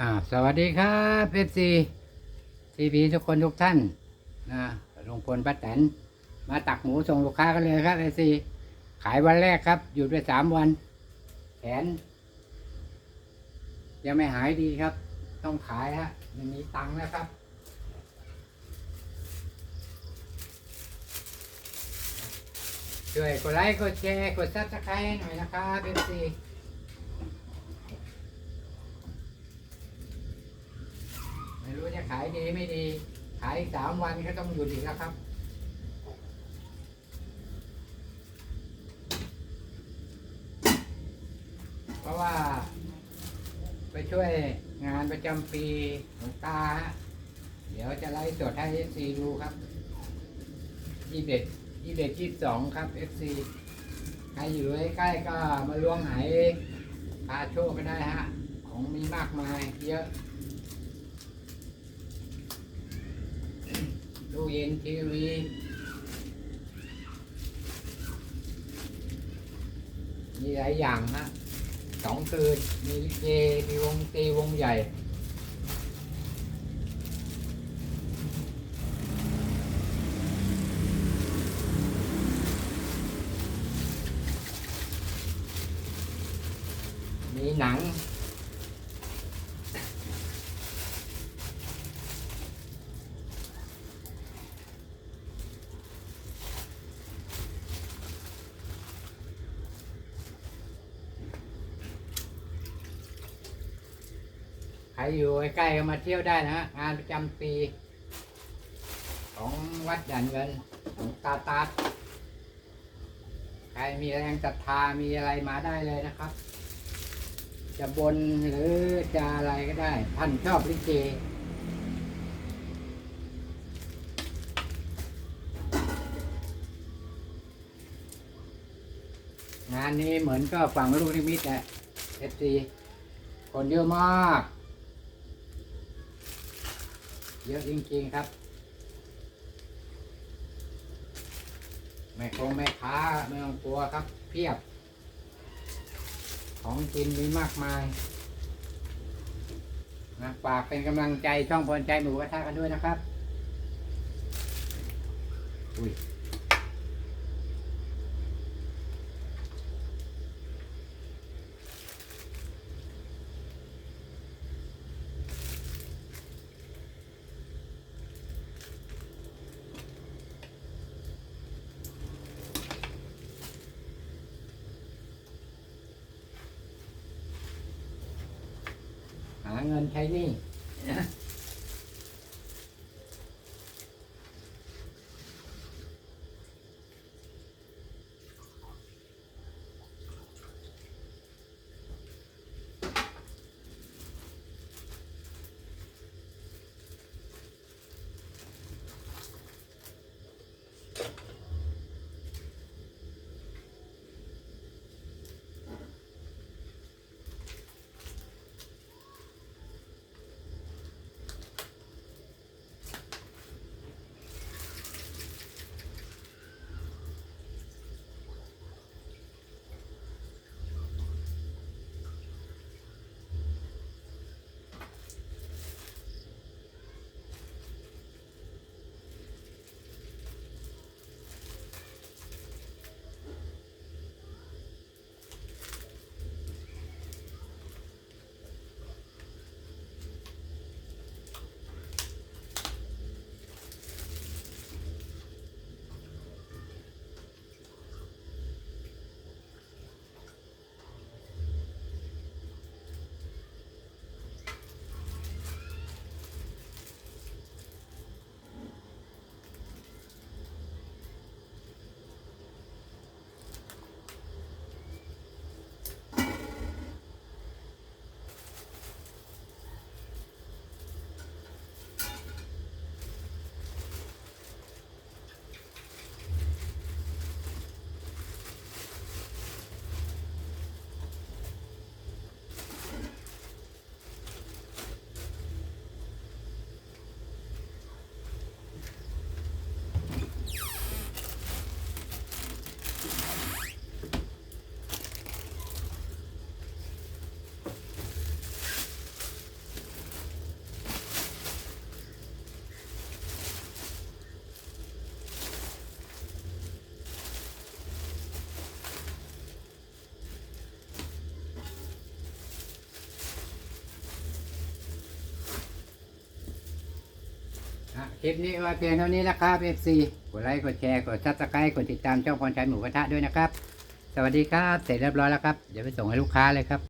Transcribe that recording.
อ่าสวัสดีครับเอฟซีทีพีทุกคนทุกท่านนะลุงพลป้าแตนมาตักหมูส่งลูกค้ากันเลยครับเอฟซีขายวันแรกครับ หยุดไปสามวัน แขน ยังไม่หายดีครับ ต้องขายฮะไม่มีตังค์แล้วครับช่วยกดไลค์กดแชร์กดซับสไครต์หน่อยนะครับเอฟซี ขายดีไม่ดี ขายสามวันก็ต้องหยุดอีกแล้วครับ เพราะว่า ไปช่วยงานประจำปีหลวงตาฮะเดี๋ยวจะไล่สดให้เอฟซีดูครับยี่สิบยี่สิบยี่สิบสองครับเอฟซีใครอยู่ใกล้ๆก็มาล้วงหายพาโชคก็ได้ฮะ ของมีมากมายเยอะ ตู้เย็นทีวีมีหลายอย่างฮะสองคืน มีลิเกมีวงตีวงใหญ่มีหนัง ใครอยู่ใกล้ๆก็มาเที่ยวได้นะฮะงานประจำปี ของวัดด่านเงินของตาตาใครมีแรงศรัทธามีอะไรมาได้เลยนะครับ จะบนหรือจะอะไรก็ได้ ท่านชอบลิเกงานนี้เหมือนก็ฝั่งลูกนิมิตแหละเอฟซีคนเยอะมาก เยอะจริงๆครับ แม่คงแม่ค้าไม่ต้องกลัวครับ เพียบ ของกินมีมากมายนะฝากเป็นกำลังใจช่องพลใจหมูกระทะกันด้วยนะครับ อุ้ย เงินใช้หนี้ คลิปนี้ไว้เพียงเท่านี้นะครับ FC กดไลค์ กดแชร์ กดซับสไครต์กดติดตามช่องพรชัยหมูกระทะด้วยนะครับ สวัสดีครับ เสร็จเรียบร้อยแล้วครับ เดี๋ยวไปส่งให้ลูกค้าเลยครับ